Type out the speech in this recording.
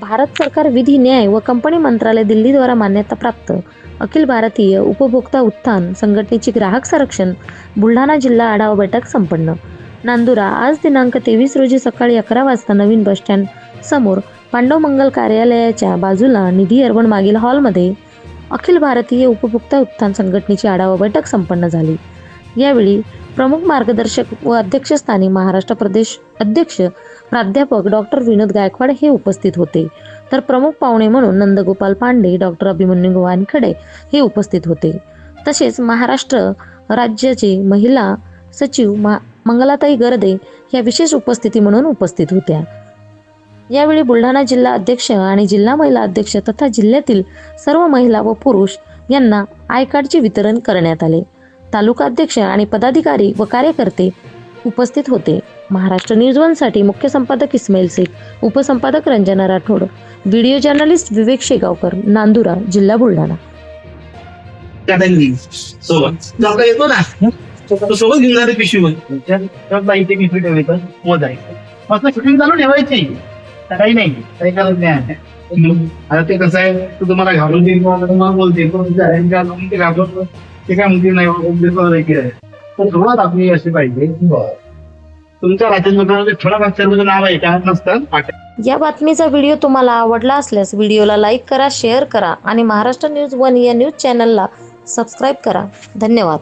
भारत सरकार विधी न्याय व कंपनी मंत्रालय दिल्लीद्वारा मान्यता प्राप्त. अखिल भारतीय उपभोक्ता उत्थान संघटनेची ग्राहक संरक्षण बुलढाणा जिल्हा आढावा बैठक संपन्न. नांदुरा आज दिनांक तेवीस रोजी सकाळी अकरा वाजता नवीन बसस्टँड समोर पांडव मंगल कार्यालयाच्या बाजूला निधी अर्बन मागील हॉलमध्ये अखिल भारतीय उपभोक्ता उत्थान संघटनेची आढावा बैठक संपन्न झाली. यावेळी प्रमुख मार्गदर्शक व अध्यक्षस्थानी महाराष्ट्र प्रदेश अध्यक्ष प्राध्यापक डॉक्टर विनोद गायकवाड हे उपस्थित होते. तर प्रमुख पाहुणे म्हणून नंदगोपाल पांडे डॉक्टर अभिमन्यू वानखडे हे उपस्थित होते. तसेच महाराष्ट्र राज्याचे महिला सचिव मा मंगलाताई गर्दे या विशेष उपस्थिती म्हणून उपस्थित होत्या. यावेळी बुलढाणा जिल्हा अध्यक्ष आणि जिल्हा महिला अध्यक्ष तथा जिल्ह्यातील सर्व महिला व पुरुष यांना आय कार्डचे वितरण करण्यात आले. तालुका अध्यक्ष आणि पदाधिकारी व कार्यकर्ते उपस्थित होते. महाराष्ट्र न्यूज वनसाठी मुख्य संपादक इस्माईल शेख उपसंपादक रंजना राठोड व्हिडिओ जर्नलिस्ट विवेक शेगावकर नांदुरा जिल्हा बुलढाणा. सोबत. घेऊन जाते पिशवी ठेवायची. काही नाही. काही करत नाही आता ते कसं आहे तू तुम्हाला घालून देईल तुम्हाला बोलते ते काय म्हणते नाही वगैरे आहे. पण सुरुवात आपली अशी पाहिजे. तुमच्या राज्यात थोडा नाव आहे का? नसतं? या बातमीचा व्हिडिओ तुम्हाला आवडला असल्यास व्हिडिओला लाईक करा शेअर करा आणि महाराष्ट्र न्यूज वन या न्यूज चॅनलला सबस्क्राईब करा. धन्यवाद.